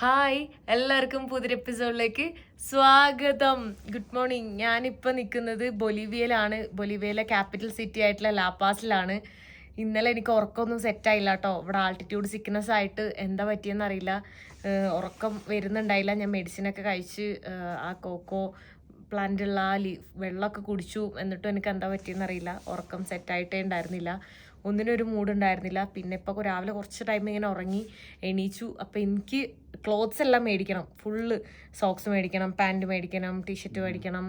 Hi എല്ലാവർക്കും പുതിയൊരു എപ്പിസോഡിലേക്ക് സ്വാഗതം. ഗുഡ് മോർണിംഗ് ഞാനിപ്പോൾ നിൽക്കുന്നത് ബൊലീവിയയിലാണ്. ബൊലീവിയയിലെ ക്യാപിറ്റൽ സിറ്റി ആയിട്ടുള്ള ലാപ്പാസിലാണ് ഇന്നലെ എനിക്ക് ഉറക്കമൊന്നും സെറ്റായില്ല കേട്ടോ ഇവിടെ ആൾട്ടിറ്റ്യൂഡ് സിക്നസ് ആയിട്ട് എന്താ പറ്റിയെന്ന് അറിയില്ല. ഉറക്കം വരുന്നുണ്ടായില്ല. ഞാൻ മെഡിസിനൊക്കെ കഴിച്ച് ആ കോക്കോ പ്ലാന്റുള്ള ആ ലീ വെള്ളമൊക്കെ കുടിച്ചു. എന്നിട്ടും എനിക്ക് എന്താ പറ്റിയെന്നറിയില്ല ഉറക്കം സെറ്റായിട്ടേ ഉണ്ടായിരുന്നില്ല. ഒന്നിനും ഒരു മൂഡ് ഉണ്ടായിരുന്നില്ല പിന്നെ ഇപ്പോൾ രാവിലെ കുറച്ച് ടൈം ഇങ്ങനെ ഉറങ്ങി എണീച്ചു. അപ്പോൾ എനിക്ക് ക്ലോത്ത്സ് എല്ലാം മേടിക്കണം. ഫുള്ള് സോക്സ് മേടിക്കണം പാന്റ് മേടിക്കണം ടീഷർട്ട് മേടിക്കണം.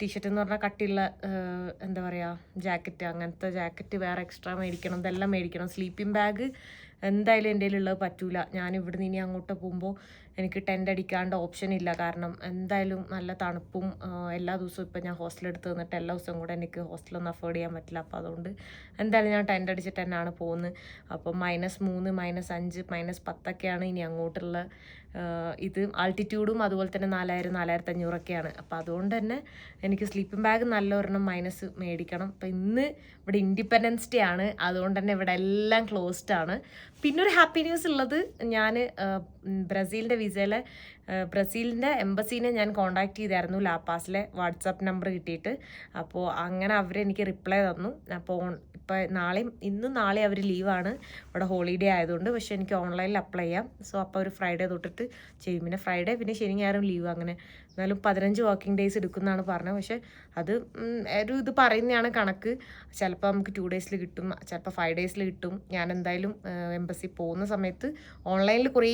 ടീഷർട്ട് എന്ന് പറഞ്ഞാൽ കട്ടിയുള്ള എന്താ പറയുക ജാക്കറ്റ് അങ്ങനത്തെ ജാക്കറ്റ് വേറെ എക്സ്ട്രാ മേടിക്കണം. ഇതെല്ലാം മേടിക്കണം. സ്ലീപ്പിംഗ് ബാഗ് എന്തായാലും എന്റെ ഉള്ളത് പറ്റൂല. ഞാൻ ഇവിടുന്ന് ഇനി അങ്ങോട്ട് പോകുമ്പോൾ എനിക്ക് ടെന്റ് അടിക്കാണ്ട് ഓപ്ഷൻ ഇല്ല. കാരണം എന്തായാലും നല്ല തണുപ്പും എല്ലാ ദിവസവും ഇപ്പം ഞാൻ ഹോസ്റ്റൽ എടുത്ത് നിന്നിട്ട് എല്ലാ ദിവസവും കൂടെ എനിക്ക് ഹോസ്റ്റലൊന്നും അഫോർഡ് ചെയ്യാൻ പറ്റില്ല. അപ്പോൾ അതുകൊണ്ട് എന്തായാലും ഞാൻ ടെന്റ് അടിച്ചിട്ട് തന്നെയാണ് പോകുന്നത്. അപ്പം മൈനസ് മൂന്ന് മൈനസ് അഞ്ച് മൈനസ് പത്തൊക്കെയാണ് ഇനി അങ്ങോട്ടുള്ള ഇത് ആൾട്ടിറ്റ്യൂഡും അതുപോലെ തന്നെ നാലായിരം നാലായിരത്തി അഞ്ഞൂറൊക്കെയാണ് അപ്പോൾ അതുകൊണ്ട് തന്നെ എനിക്ക് സ്ലീപ്പിംഗ് ബാഗ് നല്ല ഒരെണ്ണം മൈനസ് മേടിക്കണം. അപ്പം ഇന്ന് ഇവിടെ ഇൻഡിപെൻഡൻസ് ഡേ ആണ്. അതുകൊണ്ട് തന്നെ ഇവിടെ എല്ലാം ക്ലോസ്ഡ് ആണ്. പിന്നെ ഒരു ഹാപ്പി ന്യൂസ് ഉള്ളത് ഞാൻ ബ്രസീലിന്റെ വിസയിലെ ബ്രസീലിന്റെ എംബസീനെ ഞാൻ കോൺടാക്റ്റ് ചെയ്തായിരുന്നു ലാപ്പാസിലെ വാട്സാപ്പ് നമ്പർ കിട്ടിയിട്ട്. അപ്പോൾ അങ്ങനെ അവരെനിക്ക് റിപ്ലൈ തന്നു. അപ്പോൾ ഇപ്പോൾ നാളെയും ഇന്നും നാളെ അവർ ലീവാണ് ഇവിടെ ഹോളിഡേ ആയതുകൊണ്ട് പക്ഷേ എനിക്ക് ഓൺലൈനിൽ അപ്ലൈ ചെയ്യാം. സോ അപ്പോൾ ഒരു ഫ്രൈഡേ തൊട്ടിട്ട് ചെയ്യും. പിന്നെ ഫ്രൈഡേ പിന്നെ ശനി ഞായറും ലീവ് അങ്ങനെ. എന്നാലും പതിനഞ്ച് വർക്കിംഗ് ഡേയ്സ് എടുക്കുന്നതാണ് പറഞ്ഞത്. പക്ഷേ അത് ഒരു ഇത് പറയുന്നതാണ് കണക്ക്. ചിലപ്പോൾ നമുക്ക് ടു ഡേയ്സിൽ കിട്ടും ചിലപ്പോൾ ഫൈവ് ഡേയ്സിൽ കിട്ടും. ഞാൻ എന്തായാലും എംബസി പോകുന്ന സമയത്ത് ഓൺലൈനിൽ കുറേ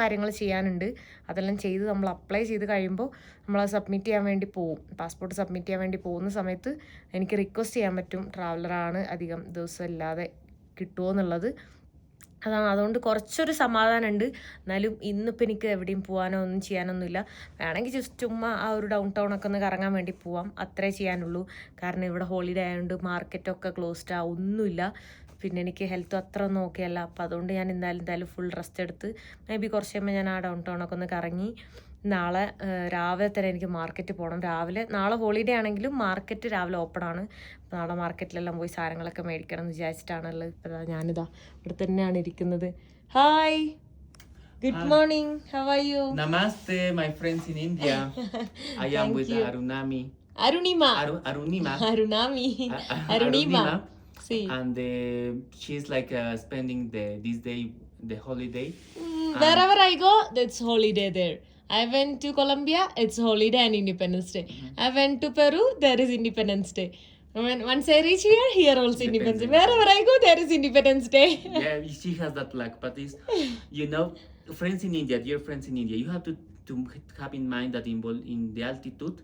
കാര്യങ്ങൾ ചെയ്യാനുണ്ട്. അതെല്ലാം ചെയ്ത് നമ്മൾ അപ്ലൈ ചെയ്ത് കഴിയുമ്പോൾ നമ്മൾ സബ്മിറ്റ് ചെയ്യാൻ വേണ്ടി പോകും പാസ്പോർട്ട് സബ്മിറ്റ് ചെയ്യാൻ വേണ്ടി പോകുന്ന സമയത്ത് എനിക്ക് റിക്വസ്റ്റ് ചെയ്യാൻ പറ്റും ട്രാവലറാണ് അധികം ദിവസം ഇല്ലാതെ കിട്ടുമോ എന്നുള്ളത്. അതാണ്. അതുകൊണ്ട് കുറച്ചൊരു സമാധാനമുണ്ട്. എന്നാലും ഇന്നിപ്പോൾ എനിക്ക് എവിടെയും പോകാനോ ഒന്നും ചെയ്യാനൊന്നുമില്ല. വേണമെങ്കിൽ ജസ്റ്റ് ഉമ്മ ആ ഒരു ഡൗൺ ടൗൺ ഒക്കെ ഒന്ന് കറങ്ങാൻ വേണ്ടി പോവാം. അത്രേ ചെയ്യാനുള്ളൂ. കാരണം ഇവിടെ ഹോളിഡേ ആയതുകൊണ്ട് മാർക്കറ്റൊക്കെ ക്ലോസ്ഡ് ആ ഒന്നുമില്ല. പിന്നെ എനിക്ക് ഹെൽത്ത് അത്ര അല്ല അപ്പോൾ അതുകൊണ്ട് ഞാൻ എന്തായാലും എന്തായാലും ഫുൾ റെസ്റ്റ് എടുത്ത് മേ ബി കുറച്ച് കഴിയുമ്പോൾ ഞാൻ ആ ഡൗൺ ടൗണൊക്കെ ഒന്ന് കറങ്ങി നാളെ രാവിലെ തന്നെ എനിക്ക് മാർക്കറ്റ് പോകണം രാവിലെ നാളെ ഹോളിഡേ ആണെങ്കിലും മാർക്കറ്റ് രാവിലെ ഓപ്പൺ ആണ് അപ്പോൾ നാളെ മാർക്കറ്റിലെല്ലാം പോയി സാധനങ്ങളൊക്കെ മേടിക്കണം എന്ന് വിചാരിച്ചിട്ടാണുള്ളത് ഇപ്പോൾ ഞാനിതാ ഇവിടെ തന്നെയാണ് ഇരിക്കുന്നത് hi good morning How are you? Namaste, my friends in India. I am with Arunami. Arunima. Aru, Arunima. Arunami. Arunima. A- Sí. And uh, she's like uh, spending the this day the holiday. Mm, wherever I go, that's holiday there. I went to Colombia, it's holiday and Independence Day. Mm-hmm. I went to Peru, there is Independence Day. When, once I reach here, here also Independence Day. Wherever I go, there is Independence Day. yeah, she has that luck, but it's, you know, friends in India, dear friends in India, you have to, to have in mind that in, in the altitude,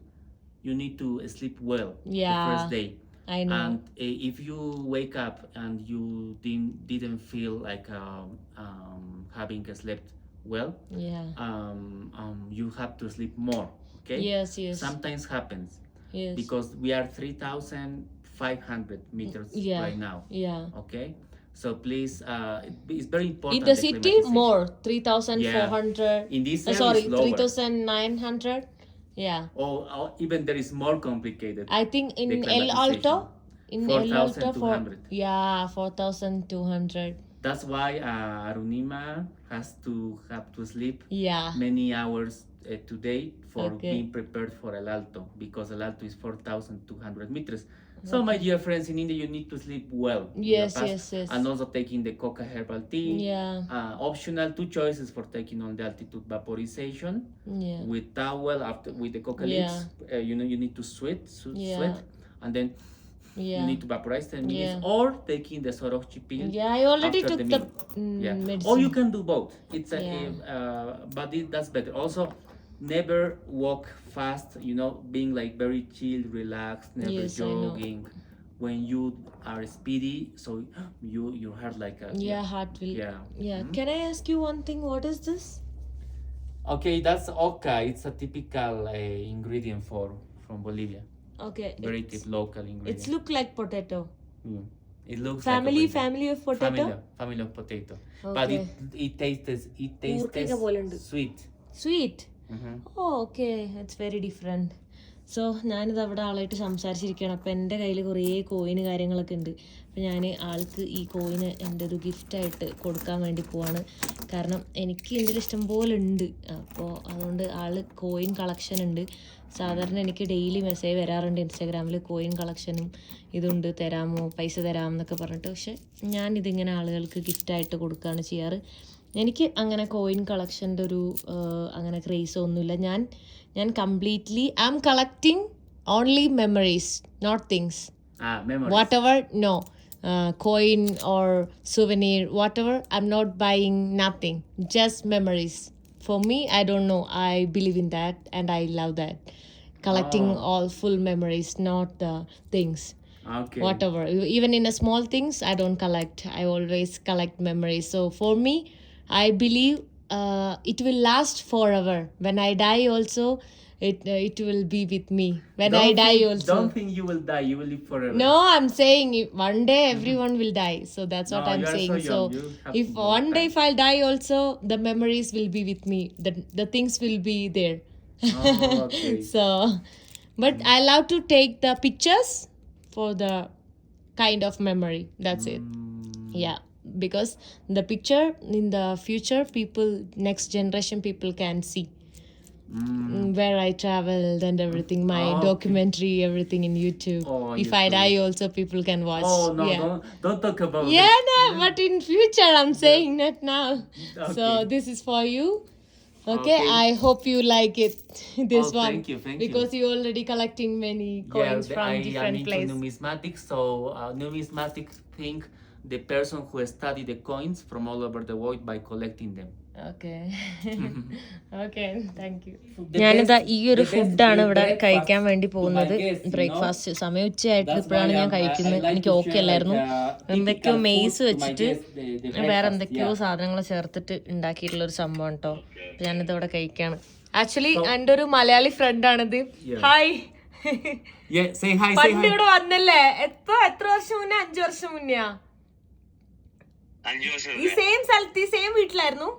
you need to sleep well yeah. the first day I know. And uh, if you wake up and you didn't, didn't feel like um, um, having slept well, yeah. um, um, you have to sleep more. Okay. Yes, yes. Sometimes happens yes. because we are 3,500 meters Yeah. right now. yeah. Okay. So please, uh, it- it's very important. In the city, more. 3,400. In this Uh, area, sorry, lower. 3,900. Yeah. Or, or even there is more complicated. I think in El Alto. In El Alto, for, yeah, 4,200. That's why uh, Arunima has to have to sleep Yeah. many hours uh, today for Okay. being prepared for El Alto because El Alto is 4,200 meters. So, my dear friends in India, you need to sleep well. Yes, yes, yes. And also taking the coca herbal tea. Yeah. Uh, optional two choices for taking on the altitude vaporization Yeah. with towel after with the coca Yeah. leaves. Uh, you know you need to sweat, su- Yeah. sweat, and then Yeah. you need to vaporize 10 minutes, Yeah. or taking the sorochi pill. Yeah, I already took the the, Yeah, medicine. or you can do both. It's a, Yeah. uh, but it, that's better. Also, never walk fast you know being like very chill relaxed never yes, jogging when you are speedy so you your heart like a yeah, yeah. heart will yeah yeah -hmm. can i ask you one thing what is this okay that's oca it's a typical uh, ingredient for from bolivia okay very local ingredient it's look like potato mm. It looks family like family of potato. Family, family of potato. Okay. But it it tastes it tastes sweet. Sweet. Mhm. It's very different so ഞാനിത് അവിടെ ആളായിട്ട് സംസാരിച്ചിരിക്കുകയാണ്. അപ്പോൾ എന്റെ കയ്യിൽ കുറേ കോയിന് കാര്യങ്ങളൊക്കെ ഉണ്ട്. അപ്പോൾ ഞാൻ ആൾക്ക് ഈ കോയിന് എന്റെ ഒരു ഗിഫ്റ്റായിട്ട് കൊടുക്കാൻ വേണ്ടി പോവാണ്. കാരണം എനിക്ക് ഇതിൽ ഇഷ്ടം പോലെ ഉണ്ട്. അപ്പോൾ അതുകൊണ്ട് ആൾ കോയിൻ കളക്ഷൻ ഉണ്ട്. സാധാരണ എനിക്ക് ഡെയിലി മെസ്സേജ് വരാറുണ്ട് ഇൻസ്റ്റാഗ്രാമിൽ കോയിൻ കളക്ഷനും ഇതുണ്ട്. തരാമോ? പൈസ തരാമെന്നൊക്കെ പറഞ്ഞിട്ട്. പക്ഷെ ഞാൻ ഞാനിതിങ്ങനെ ആളുകൾക്ക് ഗിഫ്റ്റായിട്ട് കൊടുക്കുകയാണ് ചെയ്യാറ്. എനിക്ക് അങ്ങനെ കോയിൻ കളക്ഷൻ്റെ ഒരു ആ, അങ്ങനെ ക്രേസ് ഒന്നുമില്ല ഞാൻ ഞാൻ completely I'm collecting only memories not things Ah, memories. whatever no uh, coin or souvenir whatever i'm not buying nothing just memories for me i don't know i believe in that and i love that collecting all full memories not the things Okay. whatever E- even in a small things i don't collect i always collect memories so for me i believe uh, it will last forever when i die also it uh, it will be with me when i Don't die think- also Don't think you will die. You will live forever. no, I'm saying if one day everyone will die. So that's what No, I'm you are so saying. young. So, You have if one day if I'll die also, the memories will be with me. The the things will be there. Oh, okay. so, but I love to take the pictures for the kind of memory. That's it. Mm, Yeah, because the picture in the future, people next generation people can see mm. where I traveled and everything, my Oh, okay. documentary, everything in YouTube. Oh, if I die, also people can watch. Oh no! yeah. Don't, don't talk about Yeah, it. no, but in future, I'm saying not now. So this is for you. Okay, Okay. I hope you like it. this Oh, one thank you, thank you. because you already collecting many coins the- from I different into places. numismatics, so uh, numismatics think the person who study the coins from all over the world by collecting them. Okay. okay, thank you. The ഞാനിതാ best- ഈ ഒരു the best ഫുഡാണ് ഇവിടെ കഴിക്കാൻ വേണ്ടി പോകുന്നത്. Breakfast സമയം ഉച്ചയായിട്ട് ഇപ്പോഴാണ് ഞാൻ കഴിക്കുന്നത് എനിക്ക് ഓക്കെ അല്ലായിരുന്നു uh, എന്തൊക്കെയോ മെയ്സ് വെച്ചിട്ട് വേറെ എന്തൊക്കെയോ. സാധനങ്ങൾ ചേർത്തിട്ട് ഉണ്ടാക്കിയിട്ടുള്ള ഒരു സംഭവം കേട്ടോ ഞാനിത് ഇവിടെ കഴിക്കാണ് ആക്ച്വലി എന്റെ ഒരു മലയാളി ഫ്രണ്ട് ആണിത് Yeah. ഹായ് പണ്ട്. ഇവിടെ വന്നല്ലേ എത്ര എത്ര വർഷം മുന്നേ അഞ്ചു വർഷം മുന്നെയാ അഞ്ചു വർഷം ഈ സെയിം സ്ഥലത്ത് ഈ സെയിം വീട്ടിലായിരുന്നു?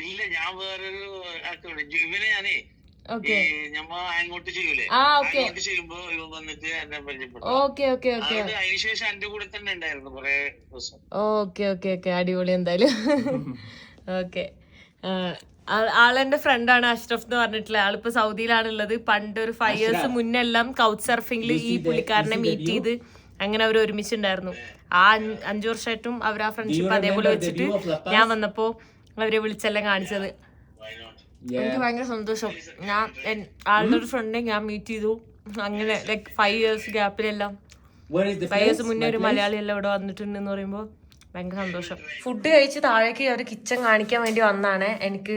ഇല്ല ഞാൻ വേറൊരു ഇവനെ ഞാനേ ഈ ഓക്കെ ഞമ്മ അങ്ങോട്ട് ചെയ്യൂലേ? ആ, okay. അങ്ങോട്ട് ചെയ്യുമ്പോ ഇവൻ വന്നിട്ട് എന്നെ പരിചയപ്പെട്ടു ഓക്കെ ഓക്കെ ഓക്കെ. അതുകൊണ്ട് അതിനുശേഷം എന്റെ കൂടെ തന്നെ ഉണ്ടായിരുന്നു കൊറേ ദിവസം. Okay okay okay. അടിപൊളി എന്തായാലും. ഓക്കെ. ആളെന്റെ ഫ്രണ്ടാണ് അഷ്റഫ് എന്ന് പറഞ്ഞിട്ടുള്ള ആളിപ്പോ സൗദിയിലാണുള്ളത്. പണ്ട് ഒരു ഫൈവ് ഇയേഴ്സ്. മുന്നെല്ലാം കൗച്ച് സർഫിംഗിൽ ഈ പുള്ളിക്കാരനെ മീറ്റ് ചെയ്ത് അങ്ങനെ അവർ ഒരുമിച്ചുണ്ടായിരുന്നു. ആ അഞ്ച് വർഷമായിട്ടും അവർ ആ ഫ്രണ്ട്ഷിപ്പ് അതേപോലെ വെച്ചിട്ട്? ഞാൻ വന്നപ്പോ അവരെ വിളിച്ചെല്ലാം കാണിച്ചത്. എനിക്ക് ഭയങ്കര സന്തോഷം. ഞാൻ ആളുടെ ഒരു ഫ്രണ്ടിനെ ഞാൻ മീറ്റ് ചെയ്തു. അങ്ങനെ ലൈക് ഫൈവ് ഇയേഴ്സ് ഗ്യാപ്പിലെല്ലാം ഫൈവ് ഇയേഴ്സ്? മുന്നേ ഒരു? മലയാളി എല്ലാം ഇവിടെ വന്നിട്ടുണ്ടെന്ന് പറയുമ്പോൾ ഭയങ്കര സന്തോഷം. ഫുഡ് കഴിച്ച് താഴേക്ക് ഒരു കിച്ചൺ കാണിക്കാൻ വേണ്ടി വന്നാണ്. എനിക്ക്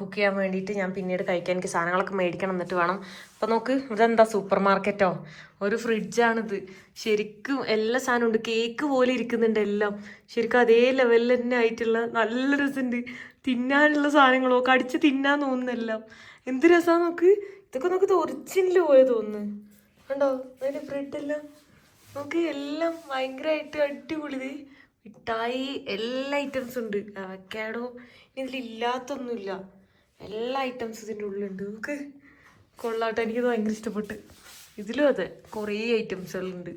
കുക്ക് ചെയ്യാൻ വേണ്ടിയിട്ട് ഞാൻ പിന്നീട് കഴിക്കാൻ എനിക്ക് സാധനങ്ങളൊക്കെ മേടിക്കണം എന്നിട്ട് വേണം. അപ്പം നോക്ക് ഇതെന്താ സൂപ്പർ മാർക്കറ്റോ ഒരു ഫ്രിഡ്ജാണിത് ശരിക്കും എല്ലാ സാധനവും ഉണ്ട്. കേക്ക് പോലെ ഇരിക്കുന്നുണ്ട് എല്ലാം. ശരിക്കും അതേ ലെവലിൽ തന്നെ ആയിട്ടുള്ള നല്ല രസമുണ്ട്. തിന്നാനുള്ള സാധനങ്ങളോ? കടിച്ച് തിന്നാൻ തോന്നുന്നെല്ലാം എന്ത് രസമാണ് നോക്ക്? ഇതൊക്കെ നോക്ക് ഒറിജിനൽ പോലെ തോന്നുന്നു. കണ്ടോ? അതിന്റെ ബ്രെഡ് എല്ലാം. നമുക്ക് എല്ലാം ഭയങ്കരമായിട്ട് അടിപൊളി മിഠായി എല്ലാ ഐറ്റംസും ഉണ്ട്. അവക്കാടോ ഇതിലില്ലാത്തൊന്നുമില്ല എല്ലാ ഐറ്റംസും ഇതിന്റെ ഉള്ളിലുണ്ട്. നമുക്ക് കൊള്ളാട്ടെ എനിക്കത് ഭയങ്കര ഇഷ്ടപ്പെട്ട്. ഇതിലും അതെ കുറേ ഐറ്റംസുകളുണ്ട്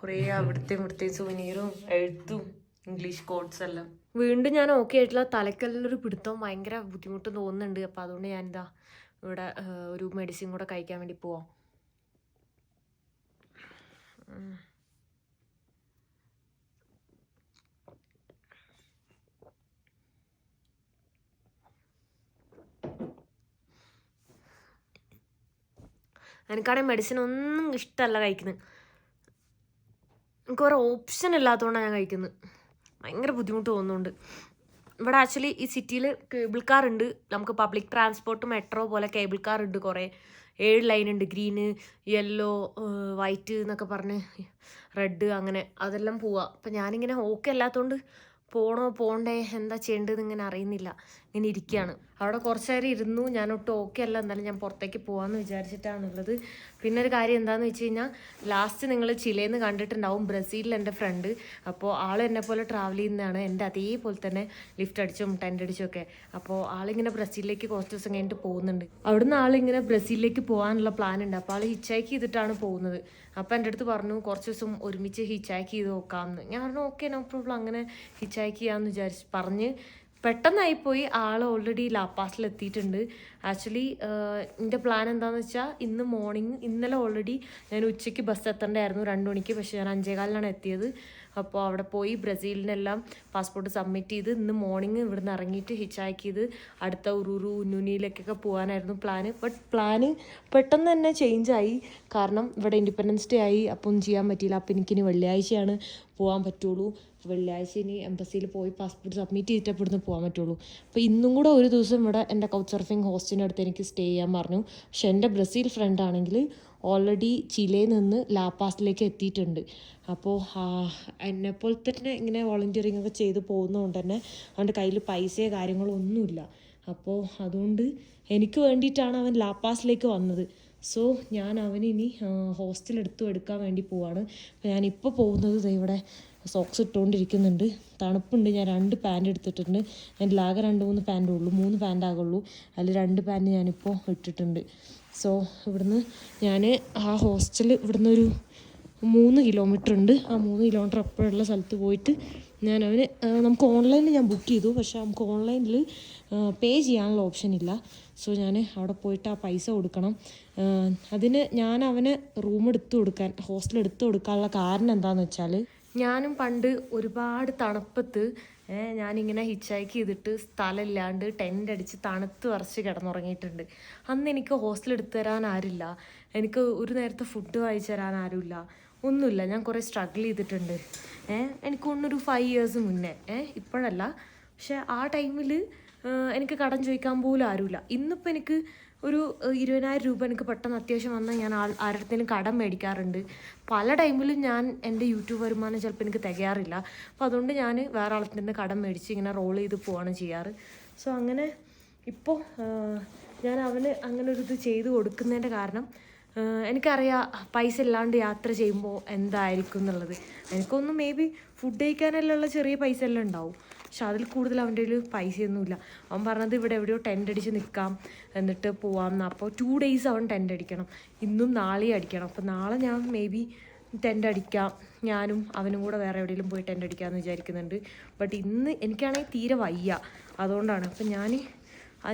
കുറേ അവിടുത്തെ ഇവിടുത്തെ സുവനീറും എഴുത്തും ഇംഗ്ലീഷ് കോഡ്സ് എല്ലാം. വീണ്ടും ഞാൻ ഓക്കെ ആയിട്ടുള്ള തലക്കെല്ലൊരു പിടുത്തം ഭയങ്കര ബുദ്ധിമുട്ട് തോന്നുന്നുണ്ട്. അപ്പോൾ അതുകൊണ്ട് ഞാനിതാ ഇവിടെ ഒരു മെഡിസിൻ കൂടെ കഴിക്കാൻ വേണ്ടി പോവാം. എനിക്കാണെങ്കിൽ മെഡിസിൻ ഒന്നും ഇഷ്ടമല്ല കഴിക്കുന്നത് എനിക്ക് വേറെ ഓപ്ഷൻ ഇല്ലാത്തതുകൊണ്ടാണ് ഞാൻ കഴിക്കുന്നത് ഭയങ്കര ബുദ്ധിമുട്ട് തോന്നുന്നുണ്ട്. ഇവിടെ ആക്ച്വലി ഈ സിറ്റിയിൽ കേബിൾ കാർ ഉണ്ട്. നമുക്ക് പബ്ലിക് ട്രാൻസ്പോർട്ട് മെട്രോ പോലെ കേബിൾ കാർ ഉണ്ട് കുറേ. ഏഴ് ലൈൻ ഉണ്ട്. ഗ്രീന് യെല്ലോ വൈറ്റ് എന്നൊക്കെ പറഞ്ഞ് റെഡ് അങ്ങനെ അതെല്ലാം പോവാം. അപ്പം ഞാനിങ്ങനെ ഓക്കെ അല്ലാത്തതുകൊണ്ട് പോണോ പോണ്ടേ എന്താ ചെയ്യേണ്ടതെന്ന് ഇങ്ങനെ അറിയുന്നില്ല. ഇങ്ങനെ ഇരിക്കുകയാണ് അവിടെ കുറച്ച് നേരം ഇരുന്നു. ഞാൻ ഓക്കെ അല്ല. എന്നാലും ഞാൻ പുറത്തേക്ക് പോകാമെന്ന് വിചാരിച്ചിട്ടാണുള്ളത്. പിന്നെ ഒരു കാര്യം എന്താണെന്ന് വെച്ച് കഴിഞ്ഞാൽ ലാസ്റ്റ് നിങ്ങൾ ചിലേന്ന് കണ്ടിട്ടുണ്ടാവും ബ്രസീലിൽ എന്റെ ഫ്രണ്ട് അപ്പോൾ ആൾ എന്നെ പോലെ ട്രാവൽ ചെയ്യുന്നതാണ്. എന്റെ അതേപോലെ തന്നെ ലിഫ്റ്റ് അടിച്ചും ടെന്റ് അടിച്ചും ഒക്കെ. അപ്പോൾ ആളിങ്ങനെ ബ്രസീലിലേക്ക് കുറച്ച് ദിവസം കഴിഞ്ഞിട്ട് പോകുന്നുണ്ട്. അവിടുന്ന് ആളിങ്ങനെ ബ്രസീലിലേക്ക് പോകാനുള്ള പ്ലാൻ ഉണ്ട്. അപ്പോൾ ആൾ ഹിച്ചാക്ക് ചെയ്തിട്ടാണ് പോകുന്നത്. അപ്പോൾ എന്റെ അടുത്ത് പറഞ്ഞു കുറച്ച് ദിവസം ഒരുമിച്ച് ഹിച്ചാക്ക് ചെയ്ത് നോക്കാമെന്ന് ഞാൻ പറഞ്ഞു ഓക്കെ നോ പ്രോബ്ലം അങ്ങനെ ഹിച്ചാക്ക് ചെയ്യാമെന്ന് വിചാരിച്ച് പറഞ്ഞ് പെട്ടെന്നായിപ്പോയി ആൾ ഓൾറെഡി ലാപ്പാസിൽ എത്തിയിട്ടുണ്ട്. ആക്ച്വലി എന്റെ പ്ലാൻ എന്താണെന്ന് വെച്ചാൽ ഇന്ന് മോർണിംഗ് ഇന്നലെ ഓൾറെഡി ഞാൻ ഉച്ചയ്ക്ക് ബസ് എത്തേണ്ടായിരുന്നു. രണ്ട് മണിക്ക് പക്ഷേ ഞാൻ അഞ്ചേകാലിനാണ് എത്തിയത്. അപ്പോൾ അവിടെ പോയി ബ്രസീലിനെല്ലാം പാസ്പോർട്ട് സബ്മിറ്റ് ചെയ്ത് ഇന്ന് മോർണിംഗ് ഇവിടെ നിന്ന് ഇറങ്ങിയിട്ട് ഹിച്ചാക്ക് ചെയ്ത് അടുത്ത ഉറുറു ഉന്നുനിയിലേക്കൊക്കെ പോകാനായിരുന്നു പ്ലാന് ബട്ട് പ്ലാന് പെട്ടെന്ന് തന്നെ ചേഞ്ച് ആയി. കാരണം ഇവിടെ ഇൻഡിപെൻഡൻസ് ഡേ ആയി. അപ്പം ചെയ്യാൻ പറ്റിയില്ല. അപ്പം എനിക്കിനി വെള്ളിയാഴ്ചയാണ് പോകാൻ പറ്റുള്ളൂ. വെള്ളിയാഴ്ച ഇനി എംബസിയിൽ പോയി പാസ്പോർട്ട് സബ്മിറ്റ് ചെയ്തിട്ട് ഇവിടുന്ന് പോകാൻ പറ്റുള്ളൂ. അപ്പോൾ ഇന്നും കൂടെ ഒരു ദിവസം ഇവിടെ എന്റെ കൗച്ച് സർഫിംഗ് ഹോസ്റ്റിന്റെ അടുത്ത് എനിക്ക് സ്റ്റേ ചെയ്യാൻ പറഞ്ഞു. പക്ഷെ എന്റെ ബ്രസീൽ ഫ്രണ്ട് ആണെങ്കിൽ ഓൾറെഡി ചിലയിൽ നിന്ന് ലാപ്പാസിലേക്ക് എത്തിയിട്ടുണ്ട്. അപ്പോൾ എന്നെപ്പോലെ തന്നെ ഇങ്ങനെ വോളണ്ടിയറിങ് ഒക്കെ ചെയ്ത് പോകുന്നതുകൊണ്ട് തന്നെ അവന്റെ കയ്യിൽ പൈസയോ കാര്യങ്ങളൊന്നുമില്ല അപ്പോൾ അതുകൊണ്ട് എനിക്ക് വേണ്ടിയിട്ടാണ് അവൻ ലാപ്പാസിലേക്ക് വന്നത്. സോ ഞാൻ അവനിനി ഹോസ്റ്റൽ എടുത്തു എടുക്കാൻ വേണ്ടി പോവാണ്. അപ്പോൾ ഞാനിപ്പോൾ പോകുന്നത് ഇവിടെ സോക്സ് ഇട്ടുകൊണ്ടിരിക്കുന്നുണ്ട് തണുപ്പുണ്ട്. ഞാൻ രണ്ട് പാന്റ് എടുത്തിട്ടുണ്ട്. എന്റെ ആകെ രണ്ട് മൂന്ന് പാന്റേ ഉള്ളൂ. മൂന്ന് പാന്റ് ആകുള്ളൂ. അതിൽ രണ്ട് പാന്റ് ഞാനിപ്പോൾ ഇട്ടിട്ടുണ്ട്. സോ ഇവിടുന്ന് ഞാൻ ആ ഹോസ്റ്റൽ ഇവിടുന്ന് ഒരു മൂന്ന് കിലോമീറ്റർ ഉണ്ട്. ആ മൂന്ന് കിലോമീറ്റർ അപ്പോഴുള്ള സ്ഥലത്ത് പോയിട്ട് ഞാൻ അവന് നമുക്ക് ഓൺലൈനിൽ ഞാൻ ബുക്ക് ചെയ്തു. പക്ഷേ നമുക്ക് ഓൺലൈനിൽ പേ ചെയ്യാനുള്ള ഓപ്ഷൻ ഇല്ല. സോ ഞാൻ അവിടെ പോയിട്ട് ആ പൈസ കൊടുക്കണം. അതിന് ഞാൻ അവന് റൂം എടുത്തു കൊടുക്കാൻ ഹോസ്റ്റൽ എടുത്ത് കൊടുക്കാനുള്ള കാരണം എന്താണെന്ന് വെച്ചാൽ ഞാനും പണ്ട് ഒരുപാട് തണുപ്പത്ത് ഞാനിങ്ങനെ ഹിച്ചാക്ക് ചെയ്തിട്ട് സ്ഥലമില്ലാണ്ട് ടെന്റ് അടിച്ച് തണുത്ത് വറച്ച് കിടന്നുറങ്ങിയിട്ടുണ്ട്. അന്ന് എനിക്ക് ഹോസ്റ്റൽ എടുത്തു തരാൻ ആരില്ല എനിക്ക് ഒരു നേരത്തെ ഫുഡ് വായിച്ചു തരാൻ ആരുമില്ല. ഒന്നുമില്ല. ഞാൻ കുറേ സ്ട്രഗിൾ ചെയ്തിട്ടുണ്ട്. ഏഹ് എനിക്ക് ഒന്നൊരു ഫൈവ് ഇയേഴ്സ് മുന്നേ. ഏഹ് ഇപ്പോഴല്ല. പക്ഷെ ആ ടൈമിൽ എനിക്ക് കടം ചോദിക്കാൻ പോലും ആരുമില്ല. ഇന്നിപ്പോൾ എനിക്ക് ഒരു ഇരുപതിനായിരം രൂപ എനിക്ക് പെട്ടെന്ന് അത്യാവശ്യം വന്നാൽ ഞാൻ ആരുടെ കടം മേടിക്കാറുണ്ട്. പല ടൈമിലും ഞാൻ എന്റെ യൂട്യൂബ് വരുമാനം ചിലപ്പോൾ എനിക്ക് തികയാറില്ല. അപ്പോൾ അതുകൊണ്ട് ഞാൻ വേറെ ആളത്തിന്റെ കടം മേടിച്ച് ഇങ്ങനെ റോൾ ചെയ്ത് പോവാണ് ചെയ്യാറ്. സോ അങ്ങനെ ഇപ്പോൾ ഞാൻ അവന് അങ്ങനെ ഒരു ഇത് ചെയ്ത് കൊടുക്കുന്നതിന്റെ കാരണം എനിക്കറിയാം പൈസ ഇല്ലാണ്ട് യാത്ര ചെയ്യുമ്പോൾ എന്തായിരിക്കും എന്നുള്ളത്. എനിക്കൊന്നും മേ ബി ഫുഡ് കഴിക്കാനെല്ലാം ഉള്ള ചെറിയ പൈസ എല്ലാം ഉണ്ടാവും. പക്ഷെ അതിൽ കൂടുതൽ അവന്റെ കയ്യിൽ പൈസയൊന്നുമില്ല. അവൻ പറഞ്ഞത് ഇവിടെ എവിടെയോ ടെന്റ് അടിച്ച് നിൽക്കാം എന്നിട്ട് പോവാം അപ്പോൾ ടു ഡേയ്സ് അവൻ ടെന്റ് അടിക്കണം. ഇന്നും നാളെയും അടിക്കണം. അപ്പോൾ നാളെ ഞാൻ മേ ബി ടെന്റ് അടിക്കാം. ഞാനും അവനും കൂടെ വേറെ എവിടെയെങ്കിലും പോയി ടെന്റ് അടിക്കാമെന്ന് വിചാരിക്കുന്നുണ്ട്. ബട്ട് ഇന്ന് എനിക്കാണെങ്കിൽ തീരെ വയ്യ. അതുകൊണ്ടാണ്. അപ്പം ഞാൻ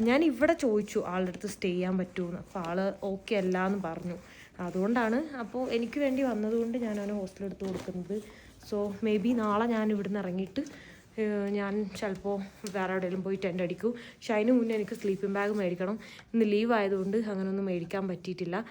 ഞാൻ ഇവിടെ ചോദിച്ചു ആളുടെ അടുത്ത് സ്റ്റേ ചെയ്യാൻ പറ്റുമെന്ന് അപ്പോൾ ആൾ ഓക്കെ അല്ല എന്ന് പറഞ്ഞു. അതുകൊണ്ടാണ്. അപ്പോൾ എനിക്ക് വേണ്ടി വന്നതുകൊണ്ട് ഞാൻ അവനെ ഹോസ്റ്റലെടുത്ത് കൊടുക്കുന്നത്. സോ മേ ബി നാളെ ഞാൻ ഇവിടുന്ന് ഇറങ്ങിയിട്ട് ഞാൻ ചിലപ്പോൾ വേറെ എവിടെയെങ്കിലും പോയി ടെന്റ് അടിക്കും. പക്ഷെ അതിന് മുന്നേ എനിക്ക് സ്ലീപ്പിംഗ് ബാഗ് മേടിക്കണം. ഇന്ന് ലീവ് ആയതുകൊണ്ട് അങ്ങനെയൊന്നും മേടിക്കാൻ പറ്റിയിട്ടില്ല.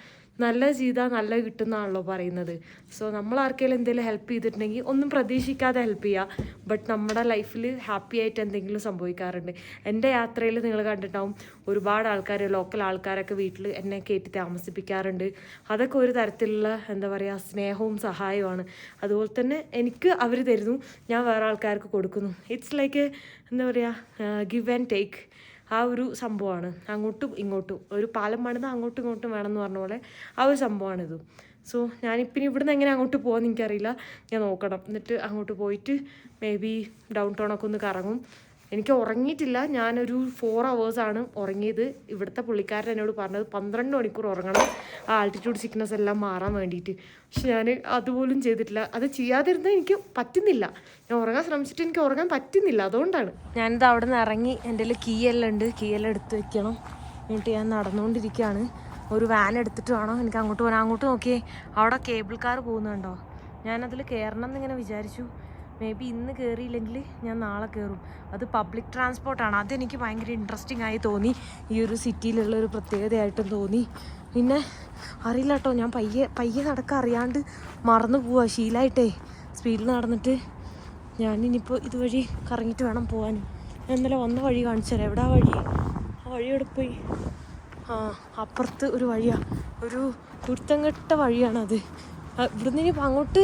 നല്ലത് ചെയ്താൽ നല്ല കിട്ടുന്നതാണല്ലോ പറയുന്നത്. സോ നമ്മൾ ആർക്കെങ്കിലും എന്തെങ്കിലും ഹെൽപ്പ് ചെയ്തിട്ടുണ്ടെങ്കിൽ ഒന്നും പ്രതീക്ഷിക്കാതെ ഹെൽപ്പ് ചെയ്യുക ബട്ട് നമ്മുടെ ലൈഫിൽ ഹാപ്പി ആയിട്ട് എന്തെങ്കിലും സംഭവിക്കാറുണ്ട്. എന്റെ യാത്രയിൽ നിങ്ങൾ കണ്ടിട്ടാവും ഒരുപാട് ആൾക്കാർ ലോക്കൽ ആൾക്കാരൊക്കെ വീട്ടിൽ എന്നെ കയറ്റി താമസിപ്പിക്കാറുണ്ട്. അതൊക്കെ ഒരു തരത്തിലുള്ള എന്താ പറയുക സ്നേഹവും സഹായവുമാണ്. അതുപോലെ തന്നെ എനിക്ക് അവർ തരുന്നു ഞാൻ വേറെ ആൾക്കാർക്ക് കൊടുക്കുന്നു. ഇറ്റ്സ് ലൈക്ക് എന്താ പറയുക ഗിവ് ആൻഡ് ടേക്ക് ആ ഒരു സംഭവമാണ്. അങ്ങോട്ടും ഇങ്ങോട്ടും. ഒരു പാലം പണിത് അങ്ങോട്ടും ഇങ്ങോട്ടും വേണമെന്ന് പറഞ്ഞ പോലെ ആ ഒരു സംഭവമാണിത്. സോ ഞാനിപ്പം ഇനി ഇവിടുന്ന് എങ്ങനെ അങ്ങോട്ട് പോകാമെന്ന് എനിക്കറിയില്ല. ഞാൻ നോക്കണം. എന്നിട്ട് അങ്ങോട്ട് പോയിട്ട് മേ ബി ഡൗൺ ടൗണൊക്കെ ഒന്ന് കറങ്ങും. എനിക്ക് ഉറങ്ങിയിട്ടില്ല. ഞാനൊരു ഫോർ അവേഴ്സാണ് ഉറങ്ങിയത്. ഇവിടുത്തെ പുള്ളിക്കാരൻ എന്നോട് പറഞ്ഞത് പന്ത്രണ്ട് മണിക്കൂർ ഉറങ്ങണം. ആ ആൾട്ടിറ്റ്യൂഡ് സിക്നസ് എല്ലാം മാറാൻ വേണ്ടിയിട്ട്. പക്ഷെ ഞാൻ അതുപോലും ചെയ്തിട്ടില്ല. അത് ചെയ്യാതിരുന്നത് എനിക്ക് പറ്റുന്നില്ല. ഞാൻ ഉറങ്ങാൻ ശ്രമിച്ചിട്ട് എനിക്ക് ഉറങ്ങാൻ പറ്റുന്നില്ല. അതുകൊണ്ടാണ്. ഞാനിത് അവിടെ നിന്ന് ഇറങ്ങി എന്റെ കീ എല്ലാം ഉണ്ട്. കീ എല്ലാം എടുത്ത് വെക്കണം. എന്നിട്ട് ഞാൻ നടന്നുകൊണ്ടിരിക്കുകയാണ്. ഒരു വാൻ എടുത്തിട്ട് വേണം? എനിക്ക് അങ്ങോട്ട് പോകാൻ അങ്ങോട്ട് നോക്കിയേ. അവിടെ കേബിൾ കാർ പോകുന്നുണ്ടോ? ഞാനതിൽ കയറണം എന്നിങ്ങനെ വിചാരിച്ചു. മേ ബി ഇന്ന് കയറിയില്ലെങ്കിൽ ഞാൻ നാളെ കയറും അത് പബ്ലിക് ട്രാൻസ്പോർട്ടാണ് അതെനിക്ക് ഭയങ്കര ഇൻട്രസ്റ്റിംഗ് ആയി തോന്നി. ഈ ഒരു സിറ്റിയിലുള്ള ഒരു പ്രത്യേകതയായിട്ടും തോന്നി. പിന്നെ അറിയില്ല കേട്ടോ ഞാൻ പയ്യെ പയ്യെ നടക്കാൻ അറിയാണ്ട് മറന്നു പോവാ. ശീലമായിട്ടേ സ്പീഡിൽ നടന്നിട്ട് ഞാൻ ഇനിയിപ്പോൾ ഇതുവഴി കറങ്ങിയിട്ട് വേണം പോകാൻ ഞാൻ ഇന്നലെ വന്ന വഴി കാണിച്ചു തരാം. എവിടെ വഴി? ആ വഴി എവിടെ പോയി? ആ അപ്പുറത്ത് ഒരു വഴിയാണ് ഒരു കുരുത്തങ്കെട്ട വഴിയാണത്. ഇവിടുന്ന് ഇനി അങ്ങോട്ട്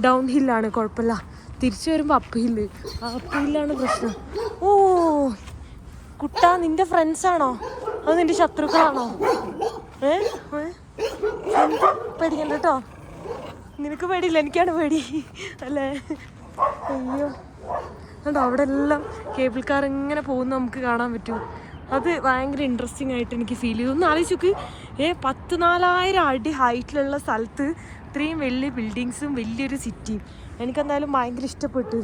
ഡൗൺ ഹില്ലാണ് കുഴപ്പമില്ല. തിരിച്ചു വരുമ്പോൾ അപ്പ് ഹില്ല് അപ്പ് ഹില്ലാണ് പ്രശ്നം. ഓ കുട്ട നിന്റെ ഫ്രണ്ട്സ് ആണോ? അത് നിന്റെ ശത്രുക്കളാണോ? ഏ? പേടിക്കണ്ട കേട്ടോ നിനക്ക് പേടിയില്ല എനിക്കാണ് പേടി. അല്ലേ? അയ്യോ. അതുകൊണ്ട് അവിടെ എല്ലാം കേബിൾ കാർ ഇങ്ങനെ പോകുന്ന നമുക്ക് കാണാൻ പറ്റും. അത് ഭയങ്കര ഇൻട്രസ്റ്റിംഗ് ആയിട്ട് എനിക്ക് ഫീൽ ചെയ്തു. ഒന്ന് ആലോചിച്ച് നോക്ക്. ഏ പത്ത് നാലായിരം അടി ഹൈറ്റിലുള്ള സ്ഥലത്ത് ഇത്രയും വലിയ ബിൽഡിങ്സും വലിയൊരു സിറ്റിയും എനിക്കെന്തായാലും ഭയങ്കര ഇഷ്ടപ്പെട്ടു.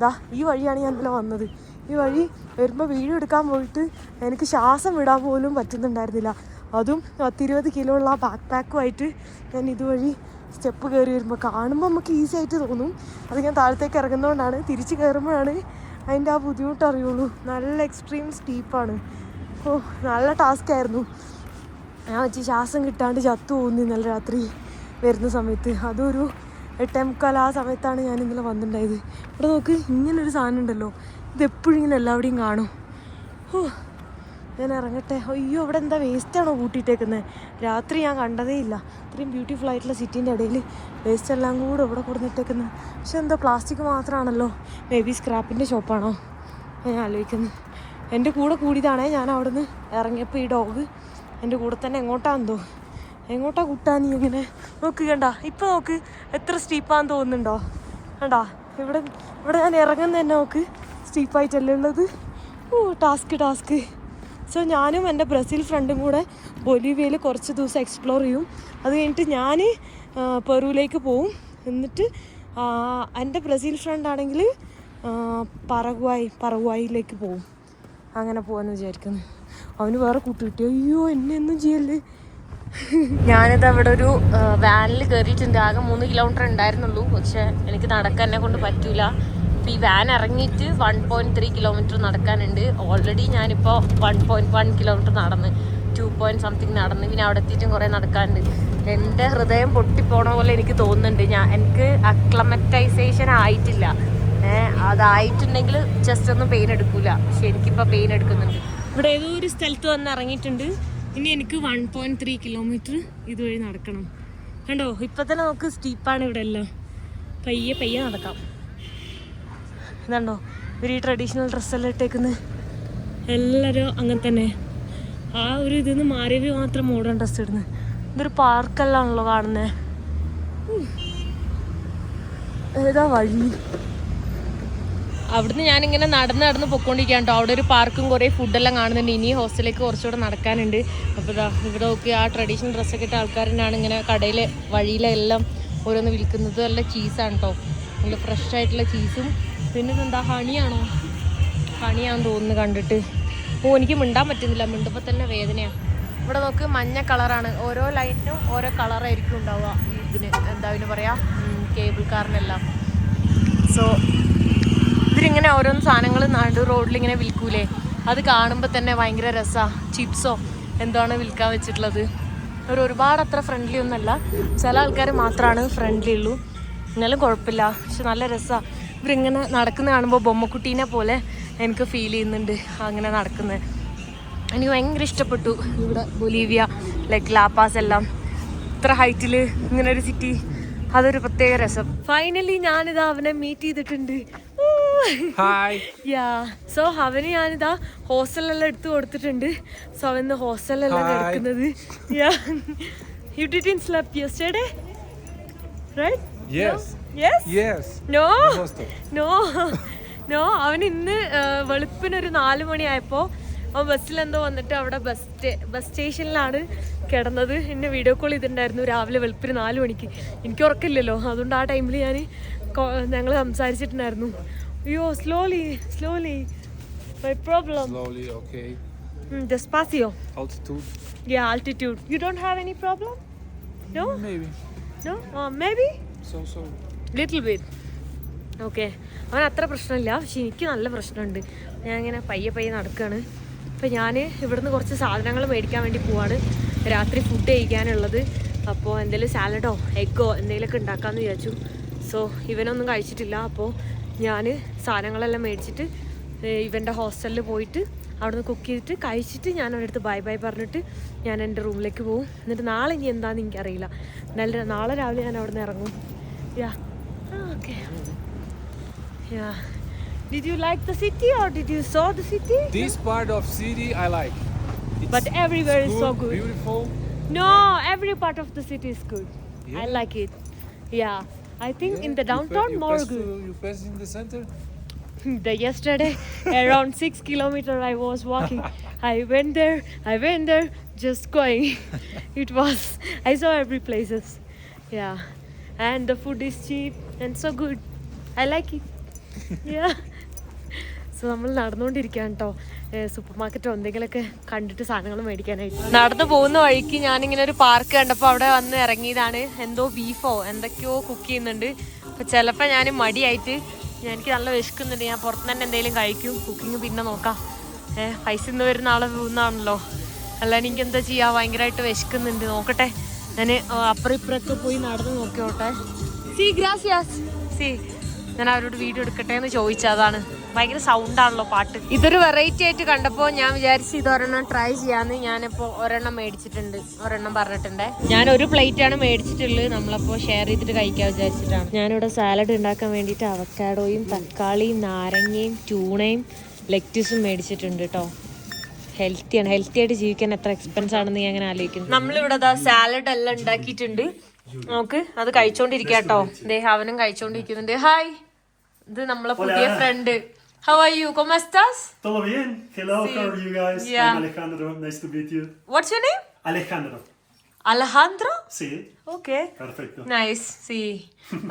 ദാ ഈ വഴിയാണ് ഞാൻ ഇന്നലെ വന്നത്. ഈ വഴി വരുമ്പോൾ വീഡിയോ എടുക്കാൻ പോയിട്ട് എനിക്ക് ശ്വാസം വിടാൻ പോലും പറ്റുന്നുണ്ടായിരുന്നില്ല. അതും പത്തിരുപത് കിലോ ഉള്ള ആ ബാക്ക് പാക്കുമായിട്ട് ഞാൻ ഇതുവഴി സ്റ്റെപ്പ് കയറി വരുമ്പോൾ കാണുമ്പോൾ നമുക്ക് ഈസി ആയിട്ട് തോന്നും. അത് ഞാൻ താഴത്തേക്ക് ഇറങ്ങുന്നതുകൊണ്ടാണ് തിരിച്ച് കയറുമ്പോഴാണ് അതിന്റെ ആ ബുദ്ധിമുട്ട് അറിയുള്ളൂ. നല്ല എക്സ്ട്രീം സ്റ്റീപ്പാണ് ഓ നല്ല ടാസ്ക് ആയിരുന്നു. ഞാൻ വെച്ച് ശ്വാസം കിട്ടാണ്ട് ചത്തു പോകുന്നു ഇന്നലെ രാത്രി. വരുന്ന സമയത്ത്. അതൊരു എട്ടേ മുക്കാൽ ആ സമയത്താണ് ഞാൻ ഇന്നലെ വന്നിട്ടുണ്ടായത്. ഇവിടെ നോക്ക് ഇങ്ങനൊരു സാധനം ഉണ്ടല്ലോ. ഇതെപ്പോഴും ഇങ്ങനെ എല്ലാവിടെയും കാണും. ഓ ഞാൻ ഇറങ്ങട്ടെ. അയ്യോ അവിടെ എന്താ വേസ്റ്റാണോ കൂട്ടിയിട്ടേക്കുന്നത് രാത്രി ഞാൻ കണ്ടതേ ഇല്ല. ഇത്രയും ബ്യൂട്ടിഫുൾ ആയിട്ടുള്ള സിറ്റീന്റെ ഇടയിൽ വേസ്റ്റ് എല്ലാം കൂടെ ഇവിടെ കൊടുത്തിട്ടേക്കുന്നത് പക്ഷെ എന്താ പ്ലാസ്റ്റിക് മാത്രമാണല്ലോ മേ ബി സ്ക്രാപ്പിന്റെ ഷോപ്പാണോ ഞാൻ ആലോചിക്കുന്നത് എന്റെ കൂടെ കൂടിയതാണേ ഞാൻ അവിടെ നിന്ന് ഇറങ്ങിയപ്പോൾ ഈ ഡോഗ് എന്റെ കൂടെ തന്നെ എങ്ങോട്ടാണെന്തോ. എങ്ങോട്ടാ കുട്ടാ നീ ഇങ്ങനെ? നോക്ക് കണ്ട ഇപ്പൊ നോക്ക് എത്ര സ്റ്റീപ്പാന്ന് തോന്നുന്നുണ്ടോ? കണ്ടാ ഇവിടെ ഇവിടെ ഞാൻ ഇറങ്ങുന്ന തന്നെ നോക്ക് സ്റ്റീപ്പായിട്ടല്ലേ ഉള്ളത്? ഓ ടാസ്ക് ടാസ്ക് സോ ഞാനും എന്റെ ബ്രസീൽ ഫ്രണ്ടും കൂടെ ബൊലീവിയയിൽ കുറച്ച് ദിവസം എക്സ്പ്ലോർ ചെയ്യും. അത് കഴിഞ്ഞിട്ട് ഞാൻ പെറുവിലേക്ക് പോവും. എന്നിട്ട് എന്റെ ബ്രസീൽ ഫ്രണ്ട് ആണെങ്കിൽ പറഗ്വായി പോവും. അങ്ങനെ പോകാമെന്ന് വിചാരിക്കുന്നു. അവന് വേറെ കൂട്ടുകിട്ടി അയ്യോ എന്നെ ഒന്നും ചെയ്യല്ലേ? ഞാനിത് അവിടെ ഒരു വാനിൽ കയറിയിട്ടുണ്ട് ആകെ മൂന്ന് കിലോമീറ്റർ ഉണ്ടായിരുന്നുള്ളൂ. പക്ഷെ എനിക്ക് നടക്കാൻ എന്നെ കൊണ്ട് പറ്റൂല. അപ്പൊ ഈ വാൻ ഇറങ്ങിയിട്ട് വൺ പോയിന്റ് ത്രീ കിലോമീറ്റർ നടക്കാനുണ്ട്. ഓൾറെഡി ഞാനിപ്പോൾ വൺ പോയിന്റ് വൺ കിലോമീറ്റർ നടന്ന് ടു പോയിന്റ് സംതിങ് നടന്ന് പിന്നെ അവിടെ എത്തിയിട്ടും കുറേ നടക്കാനുണ്ട്. എന്റെ ഹൃദയം പൊട്ടിപ്പോണ പോലെ എനിക്ക് തോന്നുന്നുണ്ട്. ഞാൻ എനിക്ക് അക്ലമറ്റൈസേഷൻ ആയിട്ടില്ല. അതായിട്ടുണ്ടെങ്കിൽ ജസ്റ്റ് ഒന്നും പെയിൻ എടുക്കൂല. പക്ഷെ എനിക്കിപ്പോൾ പെയിൻ എടുക്കുന്നുണ്ട്. ഇവിടെ ഏതോ ഒരു സ്ഥലത്ത് വന്ന് ഇറങ്ങിയിട്ടുണ്ട്. ഇനി എനിക്ക് വൺ പോയിന്റ് ത്രീ കിലോമീറ്റർ ഇതുവഴി നടക്കണം. കണ്ടോ? ഇപ്പൊ തന്നെ നമുക്ക് സ്റ്റീപ്പാണ് ഇവിടെ എല്ലാം. പയ്യെ പയ്യെ നടക്കാം. ഇതുണ്ടോ ഒരു ട്രഡീഷണൽ ഡ്രസ്സെല്ലാം ഇട്ടേക്കുന്നത് എല്ലാവരും അങ്ങനെ തന്നെ. ആ ഒരു ഇതിൽ നിന്ന് മാറിയവർ മാത്രം മോഡേൺ ഡ്രസ്സ് ഇടുന്നത് ഇതൊരു പാർക്കെല്ലാം ആണല്ലോ കാണുന്നത് ഏതാ വഴി? അവിടുന്ന് ഞാനിങ്ങനെ നടന്ന് നടന്ന് പൊക്കോണ്ടിരിക്കാൻ കേട്ടോ. അവിടെ ഒരു പാർക്കും കുറേ ഫുഡെല്ലാം കാണുന്നുണ്ട്. ഇനി ഹോസ്റ്റലിലേക്ക് കുറച്ചുകൂടെ നടക്കാനുണ്ട്. അപ്പോൾ ഇതാ ഇവിടെ നോക്കി ആ ട്രഡീഷണൽ ഡ്രസ്സൊക്കെ ഇട്ട ആൾക്കാരനാണ് ഇങ്ങനെ കടയിലെ വഴിയിലെല്ലാം ഓരോന്ന് വിൽക്കുന്നത്. നല്ല ചീസാണ് കേട്ടോ നല്ല ഫ്രഷ് ആയിട്ടുള്ള ചീസും പിന്നെ ഇതെന്താ ഹണിയാണോ? ഹണിയാണെന്ന് തോന്നുന്നു കണ്ടിട്ട്. ഓ എനിക്ക് മിണ്ടാൻ പറ്റുന്നില്ല. മിണ്ടുമ്പോൾ തന്നെ വേദനയാണ് ഇവിടെ നോക്ക് മഞ്ഞ കളറാണ്. ഓരോ ലൈറ്റിനും ഓരോ കളറായിരിക്കും ഉണ്ടാവുക ഇതിന്. എന്താ പിന്നെ പറയാ? കേബിൾ കാറിനെല്ലാം സോ ഇവരിങ്ങനെ ഓരോന്ന് സാധനങ്ങൾ നടു റോഡിൽ ഇങ്ങനെ വിൽക്കൂലേ? അത് കാണുമ്പോൾ തന്നെ ഭയങ്കര രസമാണ് ചിപ്സോ എന്താണ് വിൽക്കാൻ വെച്ചിട്ടുള്ളത്? അവർ ഒരുപാട് അത്ര ഫ്രണ്ട്ലി ഒന്നുമല്ല. ചില ആൾക്കാർ മാത്രമാണ് ഫ്രണ്ട്ലി ഉള്ളൂ. എന്നാലും കുഴപ്പമില്ല. പക്ഷെ നല്ല രസമാണ് ഇവരിങ്ങനെ നടക്കുന്ന കാണുമ്പോൾ ബൊമ്മക്കുട്ടീനെ പോലെ എനിക്ക് ഫീൽ ചെയ്യുന്നുണ്ട് അങ്ങനെ നടക്കുന്നത്. എനിക്ക് ഭയങ്കര ഇഷ്ടപ്പെട്ടു ഇവിടെ ബൊലീവിയ ലൈക്ക് ലാപ്പാസ് എല്ലാം. ഇത്ര ഹൈറ്റിൽ ഇങ്ങനെ ഒരു സിറ്റി അതൊരു പ്രത്യേക രസം. ഫൈനലി ഞാനിത് അവനെ മീറ്റ് ചെയ്തിട്ടുണ്ട്. ഹായ് യാ സോ അവന് ഞാനിതാ ഹോസ്റ്റലെല്ലാം എടുത്തു കൊടുത്തിട്ടുണ്ട്. സോ അവന്ന് ഹോസ്റ്റലെല്ലാം. എടുക്കുന്നത് yeah you did sleep yesterday right yes yes yes no no no അവൻ ഇന്ന് വെളുപ്പിനൊരു നാല് മണിയായപ്പോൾ അവൻ ബസ്സിൽ എന്തോ വന്നിട്ട് അവിടെ ബസ് ബസ് സ്റ്റേഷനിലാണ് കിടന്നത്. എന്നെ വീഡിയോ കോൾ ചെയ്തിട്ടുണ്ടായിരുന്നു രാവിലെ വെളുപ്പിന് നാല് മണിക്ക്. എനിക്ക് ഉറക്കില്ലല്ലോ. അതുകൊണ്ട് ആ ടൈമിൽ ഞാൻ ഞങ്ങൾ സംസാരിച്ചിട്ടുണ്ടായിരുന്നു. അയ്യോ slowly, slowly. My problem. Slowly, okay. Mm, despacio. Altitude, yeah altitude. You don't have any problem? No? Maybe. no? Uh, maybe? So, so. Little bit. Okay അവൻ അത്ര പ്രശ്നമില്ല. പക്ഷെ എനിക്ക് നല്ല പ്രശ്നമുണ്ട്. ഞാൻ ഇങ്ങനെ പയ്യെ പയ്യെ നടക്കുകയാണ് അപ്പം ഞാൻ ഇവിടുന്ന് കുറച്ച് സാധനങ്ങൾ മേടിക്കാൻ വേണ്ടി പോവാണ്. രാത്രി ഫുഡ് കഴിക്കാനുള്ളത്. അപ്പോൾ എന്തെങ്കിലും സാലഡോ എഗ്ഗോ എന്തെങ്കിലുമൊക്കെ ഉണ്ടാക്കാമെന്ന് വിചാരിച്ചു. സോ ഇവനൊന്നും കഴിച്ചിട്ടില്ല. അപ്പോൾ ഞാൻ സാധനങ്ങളെല്ലാം മേടിച്ചിട്ട് ഇവന്റെ ഹോസ്റ്റലിൽ പോയിട്ട് അവിടുന്ന് കുക്ക് ചെയ്തിട്ട് കഴിച്ചിട്ട് ഞാൻ അവന്റെ അടുത്ത് ബൈ ബൈ പറഞ്ഞിട്ട് ഞാൻ എന്റെ റൂമിലേക്ക് പോകും എന്നിട്ട് നാളെ ഇനി എന്താണെന്ന് എനിക്കറിയില്ല നല്ല നാളെ രാവിലെ ഞാൻ അവിടെ നിന്ന് ഇറങ്ങും yeah okay yeah Did you like the city or did you saw the city? This part of city I like. It's, But everywhere it's is so good. Beautiful. No, every part of the city is good. Yeah. I like it. Yeah. I think Yeah, in the downtown you good. you pass in the center. the yesterday around six kilometer I was walking. I went there, I went there, just going. it was I saw every places. Yeah. And the food is cheap and so good. I like it. yeah. So നമ്മൾ നടന്നുകൊണ്ടിരിക്കുകയാണ് കേട്ടോ super മാർക്കറ്റോ എന്തെങ്കിലുമൊക്കെ കണ്ടിട്ട് സാധനങ്ങൾ മേടിക്കാനായിട്ട്. നടന്നു പോകുന്ന വഴിക്ക് ഞാനിങ്ങനെ ഒരു പാർക്ക് കണ്ടപ്പോൾ അവിടെ വന്ന് ഇറങ്ങിയതാണ്. എന്തോ ബീഫോ എന്തൊക്കെയോ കുക്ക് ചെയ്യുന്നുണ്ട്. അപ്പോൾ ചിലപ്പോൾ ഞാൻ മടിയായിട്ട് എനിക്ക് നല്ല വിശക്കുന്നുണ്ട്. ഞാൻ പുറത്തു തന്നെ എന്തെങ്കിലും കഴിക്കും. കുക്കിംഗ് പിന്നെ നോക്കാം. പൈസ ഇന്ന് വരുന്ന ആളെ പോകുന്നതാണല്ലോ അല്ലാണ്ട് എനിക്ക് എന്താ ചെയ്യുക ഭയങ്കരമായിട്ട് വിശക്കുന്നുണ്ട്. നോക്കട്ടെ. ഞാൻ അപ്പുറം ഇപ്പുറമൊക്കെ പോയി നടന്ന് നോക്കിയോട്ടെ. സി ഗ്രാസിയാസ് സി ഞാൻ അവരോട് വീഡിയോ എടുക്കട്ടെ എന്ന് ചോദിച്ചത് അതാണ് ഭയങ്കര സൗണ്ട് ആണല്ലോ പാട്ട്. ഇതൊരു വെറൈറ്റി ആയിട്ട് കണ്ടപ്പോൾ ഞാൻ വിചാരിച്ചു ഇത് ഒരെണ്ണം ട്രൈ ചെയ്യാന്ന് ഞാനിപ്പോൾ ഒരെണ്ണം മേടിച്ചിട്ടുണ്ട്. ഒരെണ്ണം പറഞ്ഞിട്ടുണ്ട്. ഞാൻ ഒരു പ്ലേറ്റ് ആണ് മേടിച്ചിട്ടുള്ളത്. നമ്മളപ്പോൾ ഷെയർ ചെയ്തിട്ട് കഴിക്കാൻ വിചാരിച്ചിട്ടാണ്. ഞാനിവിടെ സാലഡ് ഉണ്ടാക്കാൻ വേണ്ടിട്ട് അവക്കാഡോയും തക്കാളിയും നാരങ്ങയും ട്യൂണയും ലെറ്റീസും മേടിച്ചിട്ടുണ്ട് കേട്ടോ ഹെൽത്തിയാണ് ഹെൽത്തി ആയിട്ട് ജീവിക്കാൻ എത്ര എക്സ്പെൻസ് ആണെന്ന് ഞാൻ അങ്ങനെ ആലോചിക്കുന്നു. നമ്മളിവിടെ സാലഡ് എല്ലാം ഉണ്ടാക്കിയിട്ടുണ്ട്. നമുക്ക് അത് കഴിച്ചോണ്ടിരിക്കാട്ടോ ദേ അവനും കഴിച്ചോണ്ടിരിക്കുന്നുണ്ട്. ഹായ് ഇത് നമ്മളെ പുതിയ friend How are you? ¿Cómo estás? Todo bien. Hello, sí. how are you guys? I'm Alejandro. Nice to meet you. What's your name? Alejandro. Alejandro okay. Nice see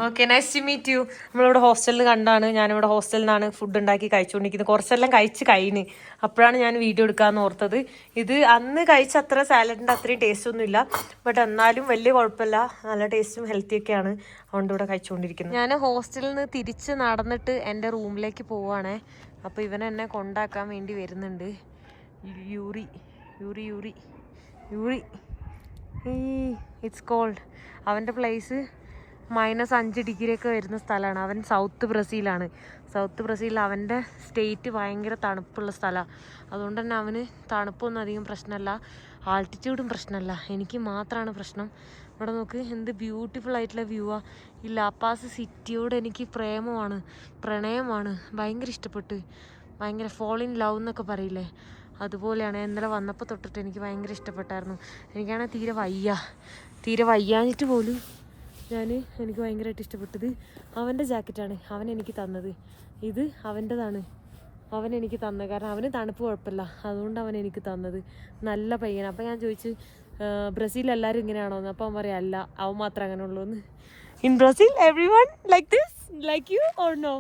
okay nice to meet you നമ്മളിവിടെ ഹോസ്റ്റലിൽ കണ്ടാണ് ഞാനിവിടെ ഹോസ്റ്റലിൽ നിന്നാണ് food ഉണ്ടാക്കി കഴിച്ചുകൊണ്ടിരിക്കുന്നത് കുറച്ചെല്ലാം കഴിച്ച് കഴിഞ്ഞ്. അപ്പോഴാണ് ഞാൻ വീഡിയോ എടുക്കാമെന്ന് ഓർത്തത്. ഇത് അന്ന് കഴിച്ച അത്ര സാലഡിന്റെ അത്രയും ടേസ്റ്റ് ഒന്നുമില്ല. ബട്ട് എന്നാലും വലിയ കുഴപ്പമില്ല. നല്ല ടേസ്റ്റും ഹെൽത്തി ഒക്കെയാണ് അതുകൊണ്ട് ഇവിടെ കഴിച്ചുകൊണ്ടിരിക്കുന്നത് ഞാൻ ഹോസ്റ്റലിൽ നിന്ന് തിരിച്ച് നടന്നിട്ട് എന്റെ റൂമിലേക്ക് പോവുകയാണേ അപ്പോൾ ഇവൻ എന്നെ കൊണ്ടാക്കാൻ വേണ്ടി വരുന്നുണ്ട്. Yuri. Yuri Yuri. Yuri. It's cold അവന്റെ പ്ലേസ് മൈനസ് അഞ്ച് ഡിഗ്രിയൊക്കെ വരുന്ന സ്ഥലമാണ്. അവൻ സൗത്ത് ബ്രസീലാണ്. സൗത്ത് ബ്രസീലിൽ അവന്റെ സ്റ്റേറ്റ് ഭയങ്കര തണുപ്പുള്ള സ്ഥലമാണ് അതുകൊണ്ട് തന്നെ അവന് തണുപ്പൊന്നും അധികം പ്രശ്നമല്ല. ആൾട്ടിറ്റ്യൂഡും പ്രശ്നമല്ല. എനിക്ക് മാത്രമാണ് പ്രശ്നം. ഇവിടെ നോക്ക് എന്ത് ബ്യൂട്ടിഫുൾ ആയിട്ടുള്ള വ്യൂ ആ. ഈ ലാപ്പാസ് സിറ്റിയോട് എനിക്ക് പ്രേമമാണ്. പ്രണയമാണ്. ഭയങ്കര ഇഷ്ടപ്പെട്ട്. ഭയങ്കര ഫോൾ ഇൻ ലവ് എന്നൊക്കെ പറയില്ലേ? അതുപോലെയാണ്. ഇന്നലെ വന്നപ്പോൾ തൊട്ടിട്ട് എനിക്ക് ഭയങ്കര ഇഷ്ടപ്പെട്ടായിരുന്നു. എനിക്കാണെങ്കിൽ തീരെ വയ്യ. തീരെ വയ്യാഞ്ഞിട്ട് പോലും ഞാൻ എനിക്ക് ഭയങ്കരമായിട്ട് ഇഷ്ടപ്പെട്ടത് അവന്റെ ജാക്കറ്റാണ്. അവൻ എനിക്ക് തന്നത്. ഇത് അവന്റെതാണ് അവൻ എനിക്ക് തന്നത് കാരണം അവന് തണുപ്പ് കുഴപ്പമില്ല. അതുകൊണ്ട് അവൻ എനിക്ക് തന്നത്. നല്ല പയ്യനാണ് അപ്പം ഞാൻ ചോദിച്ചു ബ്രസീൽ എല്ലാവരും ഇങ്ങനെയാണോ? എന്ന്. അപ്പം അവൻ പറയാം അല്ല അവൻ മാത്രം അങ്ങനെ ഉള്ളൂ എന്ന് in Brazil everyone like this like you or no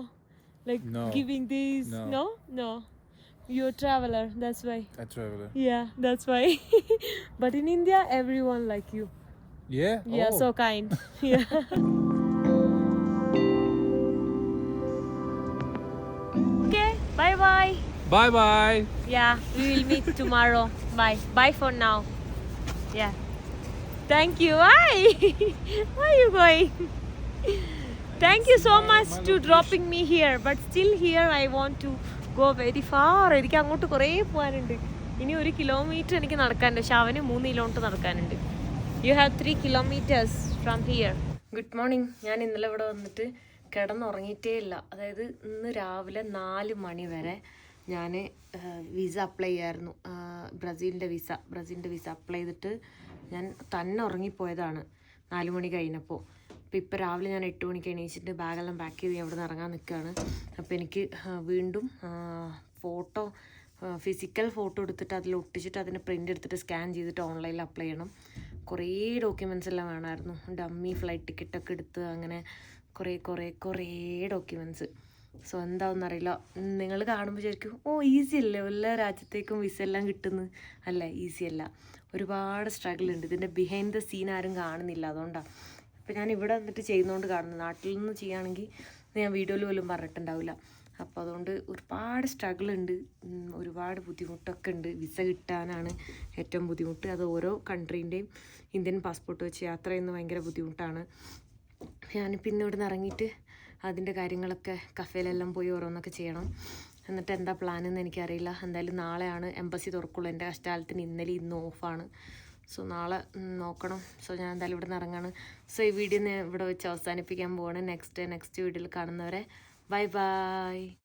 like giving these no no You're a traveler, that's why. A traveler. Yeah, that's why. but in India, everyone like you. Yeah. Yeah, oh. so kind. yeah. okay, bye bye. Bye bye. Yeah, we will meet tomorrow. Bye. Bye for now. Yeah. Thank you. Why? Why are you going? Thank you so much to dropping me here. But still here I want to go very far എനിക്ക് അങ്ങോട്ട് കുറേ പോകാനുണ്ട്. ഇനി ഒരു kilometre എനിക്ക് നടക്കാനുണ്ട്. പക്ഷെ അവന് മൂന്ന് കിലോമീറ്റർ നടക്കാനുണ്ട്. You have three kilometres from here good morning ഞാൻ ഇന്നലെ ഇവിടെ വന്നിട്ട് കിടന്നുറങ്ങിയിട്ടേ ഇല്ല. അതായത് ഇന്ന് രാവിലെ നാല് മണി വരെ ഞാൻ വിസ അപ്ലൈ ചെയ്യായിരുന്നു. ബ്രസീലിന്റെ വിസ ബ്രസീലിന്റെ വിസ അപ്ലൈ ചെയ്തിട്ട് ഞാൻ തന്നെ ഉറങ്ങിപ്പോയതാണ് നാല് മണി കഴിഞ്ഞപ്പോൾ അപ്പോൾ ഇപ്പോൾ രാവിലെ ഞാൻ എട്ട് മണിക്ക് എണീച്ചിട്ട് ബാഗെല്ലാം പാക്ക് ചെയ്ത് അവിടെ നിന്ന് ഇറങ്ങാൻ നിൽക്കുകയാണ് അപ്പോൾ എനിക്ക് വീണ്ടും ഫോട്ടോ ഫിസിക്കൽ ഫോട്ടോ എടുത്തിട്ട് അതിൽ ഒട്ടിച്ചിട്ട് അതിന് പ്രിന്റ് എടുത്തിട്ട് സ്കാൻ ചെയ്തിട്ട് ഓൺലൈനിൽ അപ്ലൈ ചെയ്യണം. കുറേ ഡോക്യുമെന്റ്സ് എല്ലാം വേണമായിരുന്നു. ഡമ്മി ഫ്ലൈറ്റ് ടിക്കറ്റൊക്കെ എടുത്ത് അങ്ങനെ കുറേ കുറേ കുറേ ഡോക്യുമെന്റ്സ് സോ എന്താണെന്ന് അറിയില്ല നിങ്ങൾ കാണുമ്പോൾ വിചാരിക്കും ഓ ഈസി അല്ലേ? എല്ലാ രാജ്യത്തേക്കും വിസ എല്ലാം കിട്ടുന്നു. അല്ല ഈസി അല്ല. ഒരുപാട് സ്ട്രഗിൾ ഉണ്ട്. ഇതിന്റെ ബിഹൈൻഡ് ദ സീൻ ആരും കാണുന്നില്ല. അതുകൊണ്ടാണ് ഇപ്പം ഞാൻ ഇവിടെ വന്നിട്ട് ചെയ്യുന്നതുകൊണ്ട് കാണുന്നു. നാട്ടിൽ നിന്ന് ചെയ്യുകയാണെങ്കിൽ ഞാൻ വീഡിയോയിൽ പോലും പറഞ്ഞിട്ടുണ്ടാവില്ല. അപ്പോൾ അതുകൊണ്ട് ഒരുപാട് സ്ട്രഗിൾ ഉണ്ട്. ഒരുപാട് ബുദ്ധിമുട്ടൊക്കെ ഉണ്ട്. വിസ കിട്ടാനാണ് ഏറ്റവും ബുദ്ധിമുട്ട്. അത് ഓരോ കൺട്രീന്റെയും ഇന്ത്യൻ പാസ്പോർട്ട് വെച്ച് യാത്ര ചെയ്യുന്നത് ഭയങ്കര ബുദ്ധിമുട്ടാണ്. ഞാനിപ്പോൾ ഇന്ന് ഇവിടെ നിന്ന് ഇറങ്ങിയിട്ട് അതിന്റെ കാര്യങ്ങളൊക്കെ കഫേലെല്ലാം പോയി ഓരോന്നൊക്കെ ചെയ്യണം. എന്നിട്ട് എന്താ പ്ലാൻ എന്ന് എനിക്കറിയില്ല. എന്തായാലും നാളെയാണ് എംബസി തുറക്കുള്ളൂ. എന്റെ കഷ്ടകാലത്തിന് ഇന്നലെ ഇന്ന് ഓഫാണ് സോ നാളെ നോക്കണം. സോ ഞാൻ എന്തായാലും ഇവിടെ നിന്ന് ഇറങ്ങാണ്. സോ ഈ വീഡിയോ ഇവിടെ വെച്ച് അവസാനിപ്പിക്കാൻ പോവാണ്. നെക്സ്റ്റ് നെക്സ്റ്റ് വീഡിയോയിൽ കാണുന്നവരെ. Bye bye